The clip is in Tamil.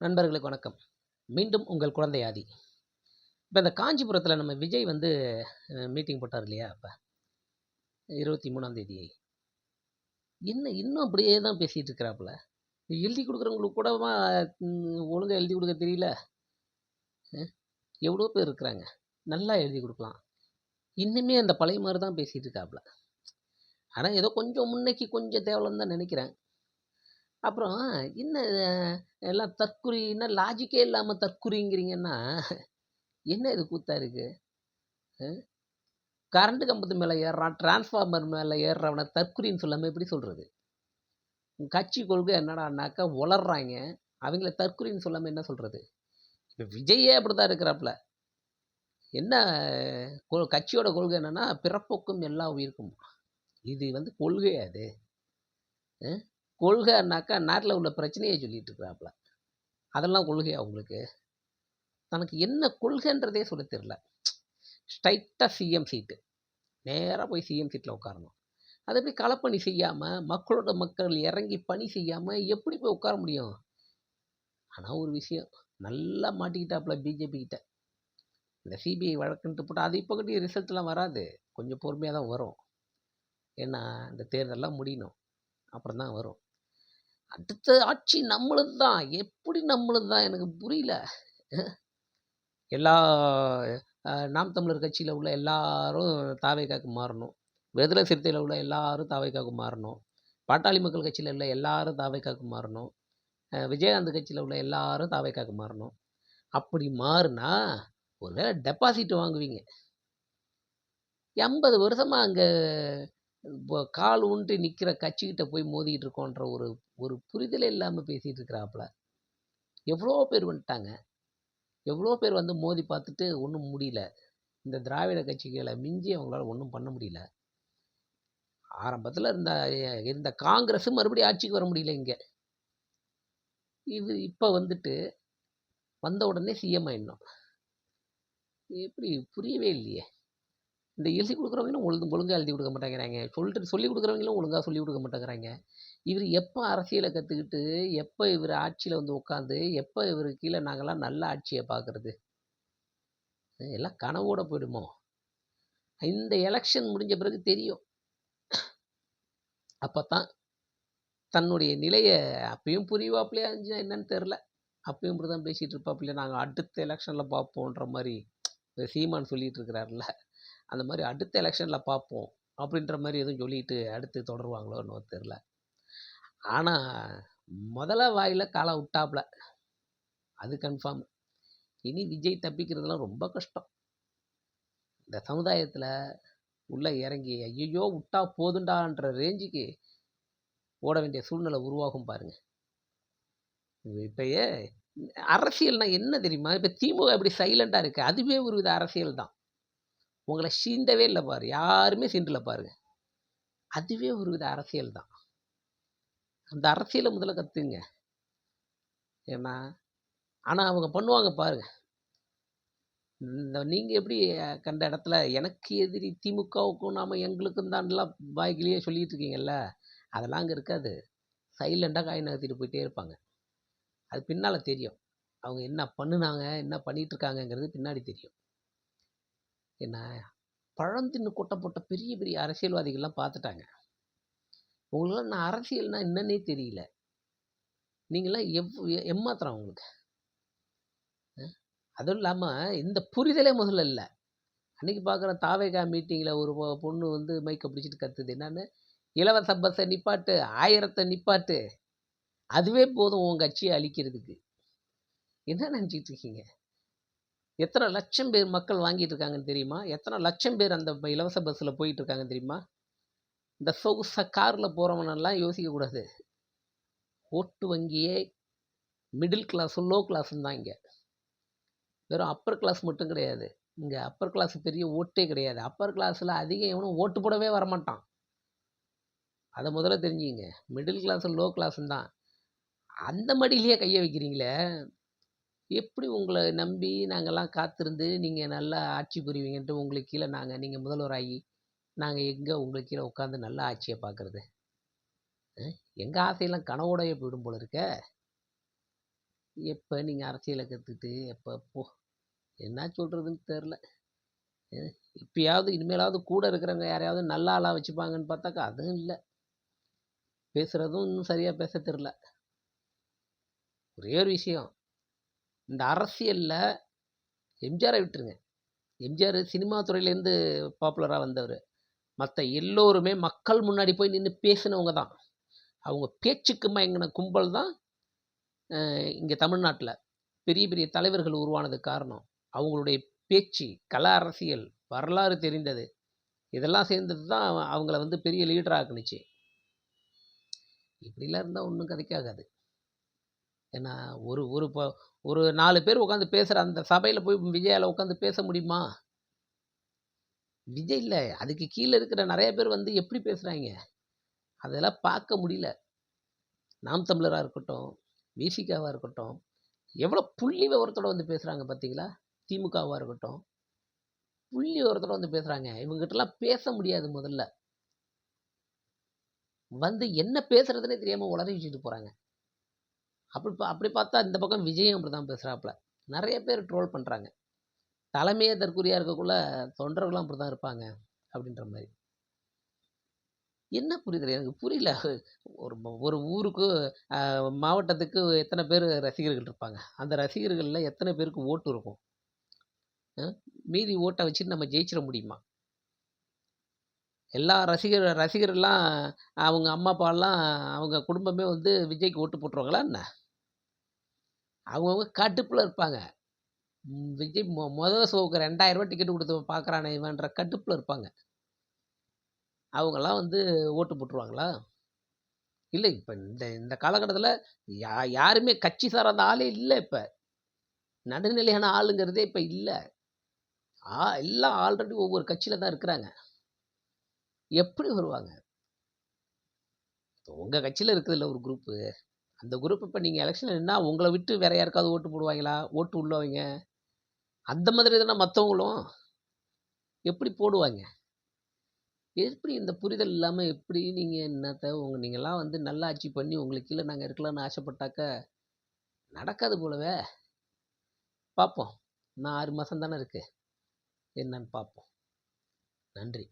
நண்பர்களுக்கு வணக்கம். மீண்டும் உங்கள் குழந்தை ஆதி. இப்போ இந்த காஞ்சிபுரத்தில் நம்ம விஜய் வந்து மீட்டிங் போட்டார் இல்லையா அப்போ? இருபத்தி மூணாம் தேதி என்ன இன்னும் அப்படியே தான் பேசிகிட்டு இருக்கிறாப்புல? எழுதி கொடுக்குறவங்களுக்கு கூடமா ஒழுங்காக எழுதி கொடுக்க தெரியல. எவ்வளோ பேர் இருக்கிறாங்க? நல்லா எழுதி கொடுக்கலாம். இன்னுமே அந்த பழைய மாதிரி தான் பேசிகிட்டு இருக்காப்புல. ஆனால் ஏதோ கொஞ்சம் முன்னைக்கு கொஞ்சம் தேவலன்னு தான் நினைக்கிறேன். அப்புறம் என்ன எல்லாம் தற்குறி என்ன லாஜிக்கே இல்லாமல் தற்குறிங்கிறீங்கன்னா என்ன இது கூத்தா இருக்கு? கரண்ட் கம்பத்து மேலே ஏறுறான் டிரான்ஸ்ஃபார்மர் மேலே ஏறுறவனை தற்குறின்னு சொல்லாமல் எப்படி சொல்கிறது கட்சி கொள்கை என்னடான்னாக்கா உளர்றாங்க அவங்கள தற்குறின்னு சொல்லாமல் என்ன சொல்கிறது இப்போ விஜயே அப்படி தான் இருக்கிறாப்புல? என்ன கட்சியோட கொள்கை என்னென்னா பிறப்புக்கும் எல்லா உயிருக்கும் இது வந்து கொள்கை அது கொள்கைனாக்கா நாட்டில் உள்ள பிரச்சனையை சொல்லிட்டு இருக்கிறாப்புல அதெல்லாம் கொள்கை அவங்களுக்கு தனக்கு என்ன கொள்கைன்றதே சொல்ல தெரில ஸ்ட்ரைட்டாக சிஎம் சீட்டு. நேராக போய் சிஎம் சீட்டில் உட்காரணும். அதை எப்படி களப்பணி செய்யாமல் மக்களோட மக்கள் இறங்கி பணி செய்யாமல் எப்படி போய் உட்கார முடியும்? ஆனால் ஒரு விஷயம் நல்லா மாட்டிக்கிட்டாப்புல பிஜேபி கிட்ட. இந்த சிபிஐ வழக்குன்ட்டு போட்டால் அது இப்போ கிட்டே ரிசல்ட்லாம் வராது. கொஞ்சம் பொறுமையாக தான் வரும். ஏன்னா இந்த தேர்தல்லாம் முடியணும். அப்புறம் தான் வரும். அடுத்த ஆட்சி நம்மளுது தான். எப்படி நம்மளுது தான்? எனக்கு புரியல. எல்லா நாம் தமிழர் கட்சியில் உள்ள எல்லாரும் தாவைக்காக்கு மாறணும். விடுதலை சிறுத்தையில் உள்ள எல்லாரும் தாவேக்காக்கு மாறணும். பாட்டாளி மக்கள் கட்சியில் உள்ள எல்லாரும் தாவைக்காக்கு மாறணும். விஜயகாந்த் கட்சியில் உள்ள எல்லாரும் தாவைக்காக்கு மாறணும். அப்படி மாறினா ஒருவேளை டெபாசிட் வாங்குவீங்க. எண்பது வருஷமாக அங்கே கால் ஊன்றி நிற்கிற கட்சிக்கிட்ட போய் மோதிக்கிட்டு இருக்கோன்ற ஒரு ஒரு புரிதலே இல்லாமல் பேசிகிட்டு இருக்கிறாப்புல எவ்வளோ பேர் வந்துட்டாங்க. எவ்வளோ பேர் வந்து மோதி பார்த்துட்டு ஒன்றும் முடியல. இந்த திராவிட கட்சிகளை மிஞ்சி அவங்களால ஒன்றும் பண்ண முடியல. ஆரம்பத்தில் இருந்த இருந்த காங்கிரஸும் மறுபடியும் ஆட்சிக்கு வர முடியல இங்கே. இது இப்போ வந்துட்டு வந்த உடனே சிஎம் ஆயிடணும். எப்படி? புரியவே இல்லையே. இந்த எழுதி கொடுக்குறவங்களும் ஒழுங்கு ஒழுங்காக எழுதி கொடுக்க மாட்டேங்கிறாங்க. சொல்லிட்டு சொல்லி கொடுக்குறவங்களும் ஒழுங்காக சொல்லி கொடுக்க மாட்டேங்கிறாங்க. இவர் எப்போ அரசியலை கற்றுக்கிட்டு எப்போ இவர் ஆட்சியில் வந்து உட்காந்து எப்போ இவர் கீழே நாங்கள்லாம் நல்ல ஆட்சியை பார்க்குறது எல்லாம் கனவோட போயிடுமோ? இந்த எலெக்ஷன் முடிஞ்ச பிறகு தெரியும். அப்போ தான் தன்னுடைய நிலையை அப்பயும் புரிவாப்பிலையா இருந்துச்சுன்னா என்னன்னு தெரில அப்பயும் இப்படி தான் பேசிகிட்டு இருப்பாப்பிலையா நாங்கள் அடுத்த எலெக்ஷனில் பார்ப்போன்ற மாதிரி. சீமான் சொல்லிகிட்டு இருக்கிறாருல அந்த மாதிரி அடுத்த எலெக்ஷனில் பார்ப்போம் அப்படின்ற மாதிரி எதுவும் சொல்லிட்டு அடுத்து தொடருவாங்களோன்னு தெரில ஆனால் முதல்ல வாயில் காலை விட்டாப்புல. அது கன்ஃபார்ம் இனி விஜய் தப்பிக்கிறதுலாம் ரொம்ப கஷ்டம். இந்த சமுதாயத்தில் உள்ளே இறங்கி ஐயோ விட்டா போதுண்டான்ற ரேஞ்சுக்கு ஓட வேண்டிய சூழ்நிலை உருவாகும் பாருங்க. இப்பயே அரசியல்னால் என்ன தெரியுமா? இப்போ திமுக இப்படி சைலண்டாக இருக்குது அதுவே ஒரு வித அரசியல் தான். உங்களை சீண்டவே இல்லை பாரு. யாருமே சீண்டலை பாருங்க. அதுவே ஒரு வித அரசியல் தான். அந்த அரசியலை முதல்ல கற்றுங்க ஏன்னா ஆனால் அவங்க பண்ணுவாங்க பாருங்க. இந்த நீங்கள் எப்படி கண்ட இடத்துல எனக்கு எதிரி திமுகவுக்கும் நாம் எங்களுக்கும் தான்லாம் வாய்க்கிலேயே சொல்லிட்டு இருக்கீங்கல்ல? அதெல்லாம் அங்கே இருக்காது. சைலண்டாக காய் நகர்த்திட்டு போயிட்டே இருப்பாங்க. அது பின்னால் தெரியும். அவங்க என்ன பண்ணுனாங்க என்ன பண்ணிகிட்ருக்காங்கங்கிறது பின்னாடி தெரியும். என்ன பழந்தின்னு கொட்டை போட்ட பெரிய பெரிய அரசியல்வாதிகள்லாம் பார்த்துட்டாங்க. உங்களுக்குலாம் நான் அரசியல்னால் என்னன்னே தெரியல. நீங்களாம் எவ் எம்மாத்திரம் உங்களுக்கு. அதுவும் இல்லாமல் இந்த புரிதலே முதல்ல இல்லை. அன்றைக்கி பார்க்குற தாவேகா மீட்டிங்கில் ஒரு பொண்ணு வந்து மைக்கை பிடிச்சிட்டு கத்துது. என்னென்னு? இலவச பஸ்ஸை நிப்பாட்டு ஆயிரத்தை நிப்பாட்டு. அதுவே போதும் உன் கட்சியை அழிக்கிறதுக்கு. என்ன நினச்சிக்கிட்டு இருக்கீங்க? எத்தனை லட்சம் பேர் மக்கள் வாங்கிட்டு இருக்காங்கன்னு தெரியுமா? எத்தனை லட்சம் பேர் அந்த இலவச பஸ்ஸில் போயிட்டு இருக்காங்கன்னு தெரியுமா? இந்த சொகுச காரில் போகிறவனெல்லாம் யோசிக்கக்கூடாது. ஓட்டு வங்கியே மிடில் கிளாஸும் லோ கிளாஸும் தான் இங்கே. வெறும் அப்பர் கிளாஸ் மட்டும் கிடையாது. இங்கே அப்பர் கிளாஸ் பெரிய ஓட்டே கிடையாது. அப்பர் கிளாஸில் அதிகம் எவனும் ஓட்டு போடவே வரமாட்டான். அதை முதல்ல தெரிஞ்சுங்க மிடில் கிளாஸும் லோ கிளாஸும் தான். அந்த மடியிலேயே கையை வைக்கிறீங்களே? எப்படி உங்களை நம்பி நாங்கள்லாம் காத்திருந்து நீங்கள் நல்லா ஆட்சி புரிவீங்கன்ட்டு உங்களுக்கு கீழே நாங்கள் நீங்கள் முதல்வராகி நாங்கள் எங்கே உங்களுக்கு கீழே உட்காந்து நல்ல ஆட்சியை பார்க்குறது எங்கள் ஆசையெல்லாம் கனவோடயே போயிடும் போல இருக்க. எப்போ நீங்கள் அரசியலை கற்றுக்கிட்டு எப்போ போ என்ன சொல்கிறதுன்னு தெரில. இப்பயாவது இனிமேலாவது கூட இருக்கிறவங்க யாரையாவது நல்ல ஆளாக வச்சுப்பாங்கன்னு பார்த்தாக்கா அதுவும் இல்லை. பேசுகிறதும் இன்னும் சரியாக பேச தெரில. ஒரே ஒரு விஷயம் இந்த அரசியலில் எம்ஜிஆரை விட்டுருங்க. எம்ஜிஆர் சினிமா துறையிலேருந்து பாப்புலராக வந்தவர். மற்ற எல்லோருமே மக்கள் முன்னாடி போய் நின்று பேசினவங்க தான். அவங்க பேச்சுக்கு மயங்கின கும்பல் தான் இங்கே தமிழ்நாட்டில். பெரிய பெரிய தலைவர்கள் உருவானதுக்கு காரணம். அவங்களுடைய பேச்சு கல அரசியல் வரலாறு தெரிந்தது. இதெல்லாம் சேர்ந்தது தான் அவங்கள வந்து பெரிய லீடராக ஆக்குனுச்சு. இப்படிலாம் இருந்தால் ஒன்றும் கதைக்காகாது. ஏன்னா ஒரு ஒரு இப்போ ஒரு நாலு பேர் உட்காந்து பேசுகிற அந்த சபையில் போய் விஜயால் உட்காந்து பேச முடியுமா? விஜய் இல்லை. அதுக்கு கீழே இருக்கிற நிறைய பேர் வந்து எப்படி பேசுகிறாங்க அதெல்லாம் பார்க்க முடியல. நாம் தமிழராக இருக்கட்டும் விசிகாவாக இருக்கட்டும் எவ்வளோ புள்ளி விவரத்தோட வந்து பேசுகிறாங்க பார்த்தீங்களா திமுகவாக இருக்கட்டும் புள்ளி விவரத்தோட வந்து பேசுகிறாங்க இவங்ககிட்டலாம் பேச முடியாது முதல்ல. வந்து என்ன பேசுகிறதுனே தெரியாமல் உளறி வச்சுட்டு போகிறாங்க அப்படி பா அப்படி பார்த்தா இந்த பக்கம் விஜயும் அப்படி தான் பேசுகிறாப்புல நிறைய பேர் ட்ரோல் பண்ணுறாங்க தலைமையே தற்கொலையாக இருக்கக்குள்ள தொண்டர்களும் அப்படி தான் இருப்பாங்க அப்படின்ற மாதிரி. என்ன புரியுது எனக்கு புரியல. ஒரு ஒரு ஊருக்கு மாவட்டத்துக்கு எத்தனை பேர் ரசிகர்கள் இருப்பாங்க? அந்த ரசிகர்களில் எத்தனை பேருக்கு ஓட்டு இருக்கும்? மீதி ஓட்டை வச்சுட்டு நம்ம ஜெயிச்சிட முடியுமா? எல்லா ரசிகர் ரசிகர்லாம் அவங்க அம்மா அப்பாலாம் அவங்க குடும்பமே வந்து விஜய்க்கு ஓட்டு போட்டுருவாங்களா என்ன? அவங்கவுங்க கடுப்பில் இருப்பாங்க. விஜய் மொ மொதல் ஷோவுக்கு ரெண்டாயிரரூவா டிக்கெட் கொடுத்து பார்க்குறானே இவன்ற கடுப்பில் இருப்பாங்க. அவங்களாம் வந்து ஓட்டு போட்டுருவாங்களா? இல்லை இப்போ இந்த இந்த காலகட்டத்தில் யா யாருமே கட்சி சாராத ஆளே இல்லை இப்போ. நடுநிலையான ஆளுங்கிறதே இப்போ இல்லை. ஆ எல்லாம் ஆல்ரெடி ஒவ்வொரு கட்சியில் தான் இருக்கிறாங்க. எப்படி வருவாங்க? இப்போ உங்கள் கட்சியில் இருக்குதுல்ல ஒரு குரூப்பு அந்த குரூப் இப்போ நீங்கள் எலெக்ஷன் நின்னா உங்களை விட்டு வேற யாருக்காவது ஓட்டு போடுவாங்களா? ஓட்டு உள்ளவங்க. அந்த மாதிரி தானே மற்றவங்களும் எப்படி போடுவாங்க? எப்படி இந்த புரிதல் இல்லாமல் எப்படி நீங்கள் என்னத்த உங்கள் நீங்களாம் வந்து நல்லா ஆட்சி பண்ணி உங்களுக்கு கீழே நாங்கள் இருக்கலாம்னு ஆசைப்பட்டாக்க நடக்காது போலவே. பார்ப்போம். நான் ஆறு மாதம் தானே இருக்குது என்னன்னு பார்ப்போம். நன்றி.